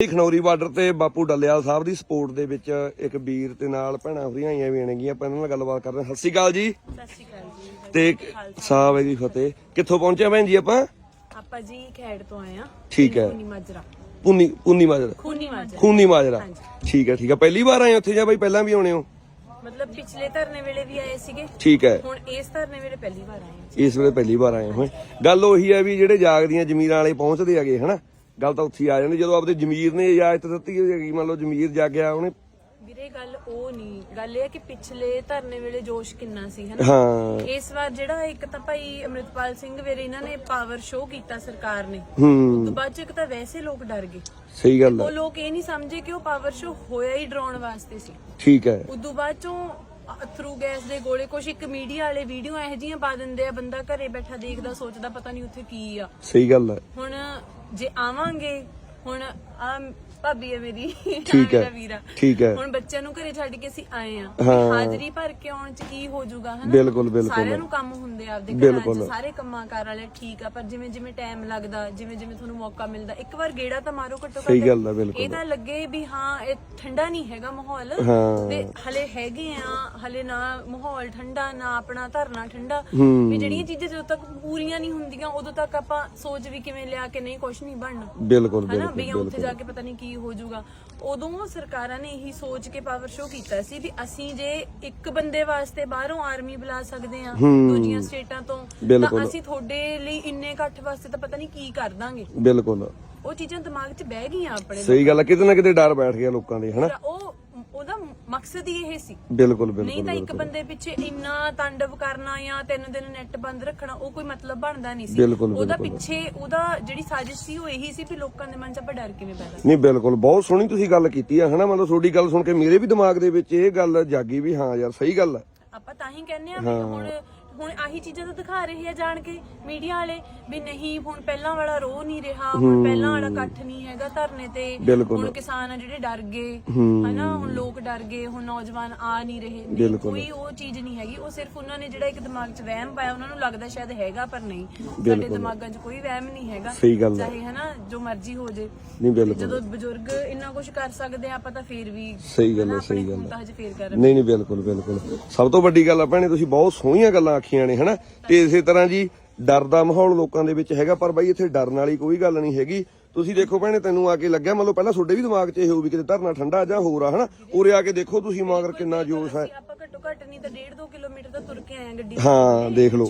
Khanauri border ਤੇ ਬਾਪੂ ਡੱਲੇਵਾਲ ਸਾਹਿਬ ਦੀ support ਦੇ ਵਿੱਚ ਇੱਕ ਵੀਰ ਤੇ ਨਾਲ ਭੈਣਾਂ ਹੋਰੀਆਂ ਆਈਆਂ ਵੀ ਨੇਗੀਆਂ ਆਪਾਂ ਇਹਨਾਂ ਨਾਲ ਗੱਲਬਾਤ ਕਰਦੇ ਹਾਂ। ਸਤਿ ਸ਼੍ਰੀ ਅਕਾਲ ਜੀ। ਸਤਿ ਸ਼੍ਰੀ ਅਕਾਲ ਜੀ। ਤੇ ਸਾਹਿਬ ਜੀ ਫਤਿਹ। ਕਿੱਥੋਂ ਪਹੁੰਚੇ ਭੈਣ ਜੀ ਆਪਾਂ? ਆਪਾਂ ਜੀ ਖੈੜ ਤੋਂ ਆਏ ਆ ਠੀਕ ਹੈ। ਖੂਨੀ ਮਾਜਰਾ। ਪੁੰਨੀ ਪੁੰਨੀ ਮਾਜਰਾ। ਖੂਨੀ ਮਾਜਰਾ। ਖੂਨੀ ਮਾਜਰਾ। ਠੀਕ ਹੈ ਠੀਕ ਹੈ। ਪਹਿਲੀ ਵਾਰ ਆਏ ਉੱਥੇ ਜਾਂ ਬਾਈ ਪਹਿਲਾਂ ਵੀ ਆਉਣੇ ਹੋ? ਮਤਲਬ ਪਿਛਲੇ ਧਰਨੇ ਵੇਲੇ ਵੀ ਆਏ ਸੀਗੇ। ਠੀਕ ਹੈ। ਹੁਣ ਇਸ ਧਰਨੇ ਵੇਲੇ ਪਹਿਲੀ ਵਾਰ ਆਏ ਇਸ ਵੇਲੇ ਪਹਿਲੀ ਵਾਰ ਆਏ ਹੋਏ ਗੱਲ ਉਹੀ ਹੈ ਵੀ ਜਿਹੜੇ ਜਾਗਦੀਆਂ ਜ਼ਮੀਰਾਂ ਵਾਲੇ ਪਹੁੰਚਦੇ ਹੈਗੇ ਹਨਾ? ਗੱਲ ਤਾਂ ਉੱਥੇ ਆ ਜਾਂਦੀ ਜਦੋਂ ਆਪਦੇ ਜ਼ਮੀਰ ਨੇ ਇਜਾਜ਼ਤ ਦਿੱਤੀ ਹੈਗੀ ਮੰਨ ਲਓ ਜ਼ਮੀਰ ਜਾਗਿਆ ਉਹਨੇ ਵੀਰੇ ਗੱਲ ਉਹ ਨਹੀਂ ਗੱਲ ਇਹ ਹੈ ਕਿ ਪਿਛਲੇ ਧਰਨੇ ਵੇਲੇ ਜੋਸ਼ ਕਿੰਨਾ ਸੀ ਹਨਾ? ਹਾਂ। ਇਸ ਵਾਰ ਜਿਹੜਾ ਇੱਕ ਤਾਂ ਭਾਈ ਅਮਰਿਤਪਾਲ ਸਿੰਘ ਵੇਰੇ ਇਹਨਾਂ ਨੇ ਪਾਵਰ ਸ਼ੋਅ ਕੀਤਾ ਸਰਕਾਰ ਨੇ ਹੂੰ। ਤੋਂ ਬਾਅਦ ਚ ਇੱਕ ਤਾਂ ਵੈਸੇ ਲੋਕ ਡਰ ਗਏ। ਸਹੀ ਗੱਲ ਉਹ ਹੈ ਲੋਕ ਇਹ ਨਹੀਂ ਸਮਝੇ ਕਿ ਉਹ ਪਾਵਰ ਸ਼ੋਅ ਹੋਇਆ ਹੀ ਡਰਾਉਣ ਵਾਸਤੇ ਸੀ। ਠੀਕ ਹੈ। ਉਦੋਂ ਬਾਅਦ ਚੋਂ ਥਰੂ ਗੈਸ ਦੇ ਗੋਲੇ ਕੁਛ ਇੱਕ ਮੀਡੀਆ ਵਾਲੇ ਵੀਡੀਓ ਇਹੋ ਜਿਹੀਆਂ ਪਾ ਦਿੰਦੇ ਆ ਬੰਦਾ ਘਰੇ ਬੈਠਾ ਦੇਖਦਾ ਸੋਚਦਾ ਪਤਾ ਨਹੀਂ ਉੱਥੇ ਕੀ ਆ। ਸਹੀ ਗੱਲ ਹੈ ਹੁਣ ਜੇ ਆਵਾਂਗੇ ਹੁਣ ਆ ਭਾਬੀ ਹੈ ਮੇਰੀ ਠੀਕ ਹੈ। ਵੀਰਾ ਠੀਕ ਹੈ ਹੁਣ ਬੱਚਿਆਂ ਨੂੰ ਘਰੇ ਛੱਡ ਕੇ ਅਸੀਂ ਆਏ ਆ ਹਾਂ। ਹਾਜ਼ਰੀ ਭਰ ਕੇ ਆਉਣ ਚ ਕੀ ਹੋ ਜਾਊਗਾ ਹਨਾ ਬਿਲਕੁਲ, ਬਿਲਕੁਲ। ਸਾਰਿਆਂ ਨੂੰ ਕੰਮ ਹੁੰਦੇ ਆ ਆਪਦੇ ਘਰਾਂ ਬਿਲਕੁਲ। ਚ ਸਾਰੇ ਕੰਮਾਂ ਕਾਰ ਵਾਲੇ ਠੀਕ ਆ ਪਰ ਜਿਵੇਂ ਜਿਵੇਂ ਟਾਈਮ ਲੱਗਦਾ ਜਿਵੇਂ ਜਿਵੇਂ ਤੁਹਾਨੂੰ ਮੌਕਾ ਮਿਲਦਾ ਇੱਕ ਵਾਰ ਗੇੜਾ ਤਾਂ ਮਾਰੋ ਘੱਟੋ ਘੱਟ ਸਹੀ ਗੱਲ ਆ, ਬਿਲਕੁਲ। ਇਹ ਤਾਂ ਲੱਗੇ ਵੀ ਹਾਂ ਇਹ ਠੰਡਾ ਨਹੀਂ ਹੈਗਾ ਮਾਹੌਲ ਹਾਂ। ਤੇ ਹਲੇ ਹੈਗੇ ਆ ਹਲੇ ਨਾ ਮਾਹੌਲ ਠੰਡਾ ਨਾ ਆਪਣਾ ਧਰਨਾ ਠੰਡਾ ਹੂੰ। ਵੀ ਜਿਹੜੀਆਂ ਚੀਜ਼ਾਂ ਜਦੋਂ ਤੱਕ ਪੂਰੀਆਂ ਨਹੀਂ ਹੁੰਦੀਆਂ ਉਦੋਂ ਤੱਕ ਆਪਾਂ ਸੋਚ ਵੀ ਕਿਵੇਂ ਲਿਆ ਕਿ ਨਹੀਂ ਕੁਝ ਨਹੀਂ ਬਣਨਾ ਬਿਲਕੁਲ ਹਨਾ ਬਿਲਕੁਲ ਵੀ ਉੱਥੇ ਬਿਲਕੁਲ ਜਾ ਕੇ ਪਤਾ ਨਹੀਂ ਕੀ ਹੋ ਜਾਊਗਾ ਉਦੋਂ ਸਰਕਾਰਾਂ ਨੇ ਇਹੀ ਸੋਚ ਕੇ ਪਾਵਰ ਸ਼ੋ ਕੀਤਾ ਸੀ ਵੀ ਅਸੀਂ ਜੇ ਇੱਕ ਬੰਦੇ ਵਾਸਤੇ ਬਾਹਰੋਂ ਆਰਮੀ ਬੁਲਾ ਸਕਦੇ ਆ। ਦੂਜੀਆਂ ਸਟੇਟਾਂ ਤੋਂ। ਤਾਂ ਅਸੀਂ ਤੁਹਾਡੇ ਲਈ ਇੰਨੇ ਇਕੱਠ ਵਾਸਤੇ ਤਾਂ ਪਤਾ ਨਹੀਂ ਕੀ ਕਰ ਦਾਂਗੇ। ਬਿਲਕੁਲ। ਉਹ ਚੀਜ਼ਾਂ ਦਿਮਾਗ 'ਚ ਬਹਿ ਗਈਆਂ ਆਪਣੇ ਸਹੀ ਗੱਲ ਹੈ ਕਿਤੇ ਨਾ ਕਿਤੇ ਡਰ ਬੈਠ ਗਿਆ ਲੋਕਾਂ ਦੇ ਹਨਾ? ਉਹ ਮਕਸਦ ਹੀ ਇਹ ਸੀ। ਬਿਲਕੁਲ ਨਹੀਂ ਬਿਲਕੁਲ ਤਾਂ ਇੱਕ ਬੰਦੇ ਪਿੱਛੇ ਇੰਨਾ ਤਾਂਡਵ ਕਰਨਾ ਜਾਂ ਤਿੰਨ ਦਿਨ ਨੈਟ ਬੰਦ ਰੱਖਣਾ ਉਹ ਕੋਈ ਮਤਲਬ ਬਣਦਾ ਨਹੀਂ ਸੀ। ਉਹਦਾ। ਪਿੱਛੇ ਉਹਦਾ ਜਿਹੜੀ ਸਾਜ਼ਿਸ਼ ਸੀ ਉਹ ਇਹੀ ਸੀ ਵੀ ਲੋਕਾਂ ਦੇ ਮਨ 'ਚ ਆਪਾਂ ਡਰ ਕਿਵੇਂ ਪੈਦਾ ਨਹੀਂ ਬਿਲਕੁਲ ਬਹੁਤ ਸੋਹਣੀ ਤੁਸੀਂ ਗੱਲ ਕੀਤੀ ਆ ਹਨਾ? ਮਤਲਬ ਤੁਹਾਡੀ ਗੱਲ ਸੁਣ ਕੇ ਮੇਰੇ ਵੀ ਦਿਮਾਗ ਦੇ ਵਿੱਚ ਇਹ ਗੱਲ ਜਾਗੀ ਵੀ ਹਾਂ ਯਾਰ ਸਹੀ ਗੱਲ ਹੈ ਆਪਾਂ ਤਾਂ ਹੀ ਕਹਿੰਦੇ ਆ ਵੀ ਹੁਣ ਹੁਣ ਆਹੀ ਚੀਜ਼ਾਂ ਤਾਂ ਦਿਖਾ ਰਹੇ ਆ ਜਾਣ ਕੇ ਮੀਡੀਆ ਵਾਲੇ ਵੀ ਨਹੀਂ ਹੁਣ ਪਹਿਲਾਂ ਵਾਲਾ ਰੋ ਨਹੀਂ ਰਿਹਾ ਹੁਣ ਪਹਿਲਾਂ ਵਾਲਾ ਇਕੱਠ ਨਹੀਂ ਹੈਗਾ ਧਰਨੇ ਤੇ ਬਿਲਕੁਲ। ਹੁਣ ਕਿਸਾਨ ਆ ਜਿਹੜੇ ਡਰ ਗਏ ਹੂੰ। ਹਨਾ ਹੁਣ ਲੋਕ ਡਰ ਗਏ ਹੁਣ ਨੌਜਵਾਨ ਆ ਨਹੀਂ ਰਹੇ ਨਹੀਂ, ਬਿਲਕੁਲ। ਕੋਈ ਉਹ ਚੀਜ਼ ਨਹੀਂ ਹੈਗੀ ਉਹ ਸਿਰਫ ਉਹਨਾਂ ਨੇ ਜਿਹੜਾ ਇੱਕ ਦਿਮਾਗ 'ਚ ਵਹਿਮ ਪਾਇਆ ਉਹਨਾਂ ਨੂੰ ਲੱਗਦਾ ਸ਼ਾਇਦ ਹੈਗਾ ਪਰ ਨਹੀਂ ਸਾਡੇ ਦਿਮਾਗਾਂ 'ਚ ਕੋਈ ਵਹਿਮ ਨਹੀਂ ਹੈਗਾ ਸਹੀ ਗੱਲ ਹੈ। ਚਾਹੇ ਹਨਾ ਜੋ ਮਰਜ਼ੀ ਹੋ ਜੇ ਨਹੀਂ ਬਿਲਕੁਲ ਜਦੋਂ ਬਜ਼ੁਰਗ ਇੰਨਾ ਕੁਝ ਕਰ ਸਕਦੇ ਆ ਆਪਾਂ ਤਾਂ ਫੇਰ ਵੀ ਸਹੀ ਗੱਲ ਹੈ, ਹਨਾ, ਸਹੀ ਆਪਣੇ ਗੱਲ ਹੈ। ਤਾਂ ਹਜੇ ਫੇਰ ਕਰ ਨਹੀਂ ਨਹੀਂ ਬਿਲਕੁਲ ਬਿਲਕੁਲ ਸਭ ਤੋਂ ਵੱਡੀ ਗੱਲ ਆ ਭੈਣੇ ਤੁਸੀਂ ਬਹੁਤ ਸੋਹਣੀਆਂ ਗੱਲਾਂ ਆਖੀਆਂ ਨੇ ਹਨਾ? ਤੇ ਇਸੇ ਤਰ੍ਹਾਂ ਜੀ ਡਰ ਦਾ ਮਾਹੌਲ ਲੋਕਾਂ ਦੇ ਵਿੱਚ ਹੈਗਾ ਪਰ ਬਾਈ ਇੱਥੇ ਡਰਨ ਵਾਲੀ ਕੋਈ ਗੱਲ ਨਹੀਂ ਹੈਗੀ। ਤੁਸੀਂ ਦੇਖੋ ਭੈਣੇ ਤੈਨੂੰ ਆ ਕੇ ਲੱਗਿਆ ਮੰਨ ਲਓ ਪਹਿਲਾਂ ਤੁਹਾਡੇ ਵੀ ਦਿਮਾਗ 'ਚ ਇਹ ਹੋਊ ਵੀ ਕਿਤੇ ਧਰਨਾ ਠੰਡਾ ਜਾਂ ਹੋਰ ਆ ਹਨਾ? ਉਰੇ ਆ ਕੇ ਦੇਖੋ ਤੁਸੀਂ ਮਗਰ ਕਿੰਨਾ ਜੋਸ਼ ਹੈ। ਆਪਾਂ ਘੱਟੋ ਘੱਟ ਨਹੀਂ ਤਾਂ 1.5 2 ਕਿਲੋਮੀਟਰ ਤਾਂ ਤੁਰ ਕੇ ਆਏ ਆ ਗੱਡੀ ਹਾਂ, ਦੇਖ ਲਓ।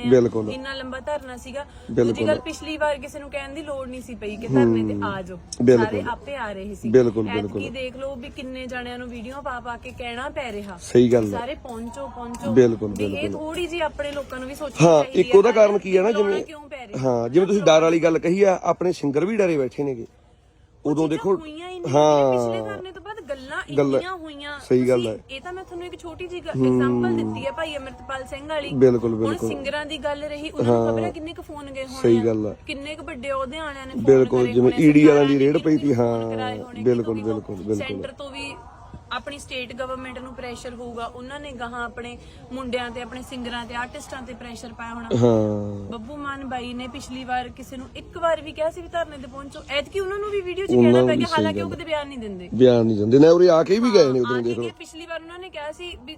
ਆਏ ਆ ਬਿਲਕੁਲ। ਇੰਨਾ ਲੰਬਾ ਧਰਨਾ ਸੀਗਾ ਬਿਲਕੁਲ। ਦੂਜੀ ਗੱਲ ਪਿਛਲੀ ਵਾਰ ਕਿਸੇ ਨੂੰ ਕਹਿਣ ਦੀ ਲੋੜ ਨਹੀਂ ਸੀ ਪਈ ਕਿ ਧਰਨੇ ਤੇ ਆ ਜਾਓ ਬਿਲਕੁਲ। ਸਾਰੇ ਆਪੇ ਆ ਰਹੇ ਸੀ ਬਿਲਕੁਲ, ਬਿਲਕੁਲ। ਐਤਕੀ ਦੇਖ ਲਓ ਵੀ ਕਿੰਨੇ ਜਣਿਆਂ ਨੂੰ ਵੀਡੀਓ ਪਾ ਪਾ ਕੇ ਕਹਿਣਾ ਪੈ ਰਿਹਾ ਸਹੀ ਗੱਲ ਹੈ ਸਾਰੇ ਪਹੁੰਚੋ ਪਹੁੰਚੋ ਬਿਲਕੁਲ, ਵੀ ਇਹ ਬਿਲਕੁਲ। ਥੋੜੀ ਜੀ ਆਪਣੇ ਲੋਕਾਂ ਨੂੰ ਵੀ ਸੋਚਣੀ ਹਾਂ ਚਾਹੀਦੀ ਇੱਕ ਉਹਦਾ ਕਾਰਨ ਕੀ ਹੈ ਨਾ ਜਿਵੇਂ ਕਿਉਂ ਪੈ ਰਿਹਾ ਹਾਂ ਜਿਵੇਂ ਤੁਸੀਂ ਡਰ ਵਾਲੀ ਗੱਲ ਕਹੀ ਆ ਆਪਣੇ ਸਿੰਗਰ ਵੀ ਡਰੇ ਬੈਠੇ ਨੇਗੇ ਉਦੋਂ ਦੇਖੋ ਹੋਈਆਂ ਹੀ ਨਹੀਂ ਹਾਂ। ਪਿਛਲੇ ਧਰਨੇ ਤੋਂ ਗੱਲਾਂ ਗੱਲਾਂ- ਇੰਨੀਆਂ ਹੋਈਆਂ ਸਹੀ ਗੱਲ ਤੁਸੀਂ-। ਇਹ ਤਾਂ ਮੈਂ ਤੁਹਾਨੂੰ ਇੱਕ ਛੋਟੀ ਜਿਹੀ ਐਗਜ਼ਾਮਪਲ ਦਿੱਤੀ ਹੈ ਭਾਈ ਅਮਰਤਪਾਲ ਸਿੰਘ ਵਾਲੀ ਬਿਲਕੁਲ, ਹੁਣ ਬਿਲਕੁਲ। ਸਿੰਗਰਾਂ ਦੀ ਗੱਲ ਰਹੀ ਉਹਨਾਂ ਨੂੰ ਖਬਰ ਹੈ ਕਿੰਨੇ ਕੁ ਫੋਨ ਗਏ ਹੋਣੇ ਸਹੀ ਆ, ਗੱਲ ਹੈ। ਕਿੰਨੇ ਕੁ ਵੱਡੇ ਅਹੁਦੇ ਵਾਲਿਆਂ ਨੇ phone ਬਿਲਕੁਲ, ਕਰੇ ਜਿਵੇਂ ਹੋਣੇ, ED ਵਾਲਿਆਂ ਦੀ ਸਰਕਾਰਾਂ ਰੇਡ ਪਈ ਤੀ, ਕਿੰਨੇ phone ਹਾਂ, ਕਰਾਏ ਹੋਣੇ, ਬਿਲਕੁਲ, ਕਿਤੋਂ ਬਿਲਕੁਲ। ਬਿਲਕੁਲ। ਸੈਂਟਰ ਤੋਂ ਵੀ ਆਪਣੀ ਸਟੇਟ ਗਵਰਨਮੈਂਟ ਨੂੰ ਪ੍ਰੈਸ਼ਰ ਹੋਊਗਾ ਉਹਨਾਂ ਨੇ ਗਾਹਾਂ ਆਪਣੇ ਮੁੰਡਿਆਂ ਤੇ ਆਪਣੇ ਸਿੰਗਰਾਂ ਤੇ ਆਰਟਿਸਟਾਂ ਤੇ ਪ੍ਰੈਸ਼ਰ ਪਾਇਆ ਹੋਣਾ। ਹਾਂ। ਬੱਬੂ ਮਾਨ ਬਾਈ ਨੇ ਪਿਛਲੀ ਵਾਰ ਕਿਸੇ ਨੂੰ ਇੱਕ ਵਾਰ ਵੀ ਕਿਹਾ ਸੀ ਵੀ ਧਰਨੇ ਤੇ ਪਹੁੰਚੋ। ਐਤਕੀ ਉਹਨਾਂ ਨੂੰ ਵੀ ਵੀਡੀਓ 'ਚ ਉਹਨਾਂ ਕਹਿਣਾ ਨੂੰ ਪੈ ਵੀ ਗਿਆ ਸਹੀ ਹਾਲਾਂਕਿ ਉਹ ਗੱਲ ਕਦੇ ਬਿਆਨ ਨਹੀਂ ਦਿੰਦੇ। ਬਿਆਨ ਨਹੀਂ ਦਿੰਦੇ। ਨਾ ਉਰੇ ਆ ਕੇ ਵੀ ਗਏ ਨੇ ਉਦੋਂ ਦੇਖ ਲਓ। ਪਿਛਲੀ ਵਾਰ ਉਹਨਾਂ ਨੇ ਕਿਹਾ ਸੀ ਵੀ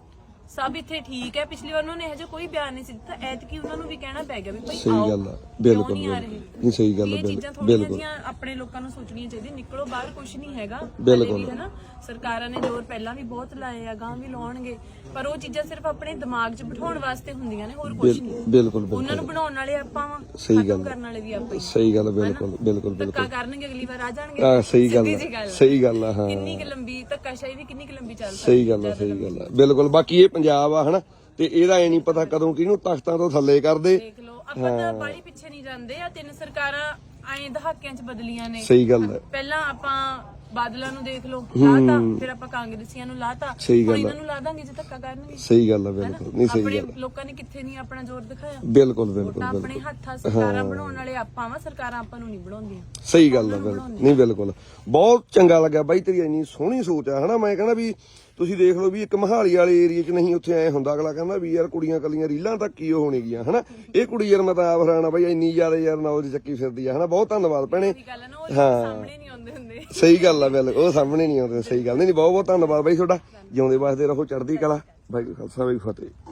ਸਭ ਇੱਥੇ ਠੀਕ ਹੈ। ਪਿਛਲੀ ਵਾਰ ਉਹਨਾਂ ਨੇ ਹਜੇ ਕੋਈ ਬਿਆਨ ਨਹੀਂ ਸੀ ਦਿੱਤਾ। ਐਤਕੀ ਉਹਨਾਂ ਨੂੰ ਵੀ ਕਹਿਣਾ ਪੈ ਗਿਆ ਵੀ ਭਾਈ ਸਹੀ ਆਓ ਗੱਲ ਆ ਬਿਲਕੁਲ ਨਹੀਂ ਸਹੀ ਗੱਲ ਆ ਬਿਲਕੁਲ। ਆਪਣੇ ਲੋਕਾਂ ਨੂੰ ਸੋਚਣੀਆਂ ਚਾਹੀਦੀਆਂ। ਨਿਕਲੋ ਬਾਹਰ ਕੁਝ ਨਹੀਂ ਹੈਗਾ। ਬਿਲਕੁਲ। ਵੀ ਹਨਾ ਸਰਕਾਰਾਂ ਨੇ ਜ਼ੋਰ ਪਹਿਲਾਂ ਵੀ ਬਹੁਤ ਲਾਏ ਆ ਗਾਂ ਵੀ ਲਾਉਣਗੇ। ਪਰ ਉਹ ਚੀਜ਼ਾਂ ਸਿਰਫ ਆਪਣੇ ਦਿਮਾਗ 'ਚ ਬਿਠਾਉਣ ਵਾਸਤੇ ਹੁੰਦੀਆਂ ਨੇ ਹੋਰ ਕੁਝ ਨਹੀਂ। ਬਿਲਕੁਲ ਉਹਨਾਂ ਨੂੰ ਬਣਾਉਣ ਵਾਲੇ ਆਪਾਂ ਵਾਂ ਸਹੀ ਗੱਲ। ਕਰਨ ਵਾਲੇ ਵੀ ਆਪਾਂ ਹੀ। ਸਹੀ ਗੱਲ ਬਿਲਕੁਲ ਬਿਲਕੁਲ ਧੱਕਾ ਬਿਲਕੁਲ। ਕਰਨਗੇ ਅਗਲੀ ਵਾਰ ਆ ਜਾਣਗੇ। ਆ ਸਹੀ ਗੱਲ। ਸਹੀ ਗੱਲ ਆ ਹਾਂ। ਕਿੰਨੀ ਕੁ ਲੰਬੀ ਧੱਕਾਸ਼ਾਹੀ ਵੀ ਕਿੰਨੀ ਕੁ ਲੰਬੀ ਚੱਲ ਸਕਦੀ ਸਹੀ ਗੱਲ ਆ ਸਹੀ ਗੱਲ ਆ। ਬਿਲਕੁਲ ਬਾਕੀ ਇਹ ਪੰਜਾਬ ਆ ਹਨਾ? ਤੇ ਇਹਦਾ ਐ ਨਹੀਂ ਪਤਾ ਕਦੋਂ ਕਿਹਨੂੰ ਤਖਤਾਂ ਤੋਂ ਥੱਲੇ ਕਰਦੇ। ਦੇਖ ਲਓ ਆਪਾਂ ਤਾਂ ਪਿੱਛੇ ਨਹੀਂ ਜਾਂਦੇ ਆ ਤਿੰਨ ਸਰਕਾਰਾਂ ਐਂ ਦਹਾਕਿਆਂ 'ਚ ਬਦਲੀਆਂ ਨੇ। ਸਹੀ ਗੱਲ ਆ ਪਹਿਲਾਂ ਆਪਾਂ ਬਾਦਲਾਂ ਨੂੰ ਦੇਖ ਲਓ ਲਾਤਾ ਫਿਰ ਆਪਾਂ ਕਾਂਗਰਸੀਆਂ ਨੂੰ ਲਾਤਾ ਸਹੀ ਇਹਨਾਂ ਨੂੰ ਲਾ ਦਾਂਗੇ ਜੇ ਧੱਕਾ ਕਰਨਗੇ। ਸਹੀ ਗੱਲ ਆ ਬਿਲਕੁਲ। ਨਹੀਂ ਸਹੀ ਗੱਲ ਆਪਣੇ ਲੋਕਾਂ ਨੇ ਕਿੱਥੇ ਨਹੀਂ ਆਪਣਾ ਜ਼ੋਰ ਦਿਖਾਇਆ। ਬਿਲਕੁਲ ਬਿਲਕੁਲ ਆਪਣੇ ਹੱਥਾਂ ਸਰਕਾਰਾਂ ਬਣਾਉਣ ਵਾਲੇ ਆਪਾਂ ਵਾ ਸਰਕਾਰਾਂ ਆਪਾਂ ਨੂੰ ਨਹੀਂ ਬਣਾਉਂਦੀਆਂ। ਸਹੀ ਗੱਲ ਆ ਬਿਲਕੁਲ। ਨਹੀਂ ਬਿਲਕੁਲ। ਬਹੁਤ ਚੰਗਾ ਲੱਗਾ ਬਾਈ ਤੇਰੀ ਇੰਨੀ ਸੋਹਣੀ ਸੋਚ ਆ। ਹਨਾ ਮੈਂ ਕਹਿੰਦਾ ਵੀ ਤੁਸੀਂ ਦੇਖ ਲਓ ਵੀ ਇੱਕ ਮਹਾਲੀ ਵਾਲੇ ਏਰੀਆ 'ਚ ਨਹੀਂ ਉੱਥੇ ਐ ਹੁੰਦਾ ਅਗਲਾ ਕਹਿੰਦਾ ਵੀ ਯਾਰ ਕੁੜੀਆਂ ਕੱਲੀਆਂ ਰੀਲਾਂ ਤੱਕ ਕੀ ਹੋਣਗੀਆਂ ਹਨਾ? ਇਹ ਕੁੜੀ ਯਾਰ ਮੈਂ ਤਾਂ ਆਪ ਹਰਾਣਾ ਬਾਈ ਇੰਨੀ ਜ਼ਿਆਦਾ ਯਾਰ ਨੌਲੇਜ ਚੱਕੀ ਫਿਰਦੀ ਆ। ਹਨਾ ਬਹੁਤ ਧੰਨਵਾਦ ਭੈਣੇ। ਹਾਂ। ਸਾਹਮਣੇ ਨਹੀਂ ਆਉਂਦੇ ਹੁੰਦੇ। ਸਹੀ ਗੱਲ ਬਿਲਕੁਲ ਬਿਲਕੁਲ ਉਹ ਸਾਹਮਣੇ ਨਹੀਂ ਆਉਂਦੇ, ਸਹੀ ਗੱਲ। ਨਹੀਂ ਬਹੁਤ ਬਹੁਤ ਧੰਨਵਾਦ ਬਾਈ ਤੁਹਾਡਾ। ਜਿਉਂਦੇ ਵਾਸਤੇ ਰਹੋ ਚੜਦੀ ਕਲਾ। ਬਾਈ ਖਾਲਸਾ ਬਾਈ ਫਤਿਹ।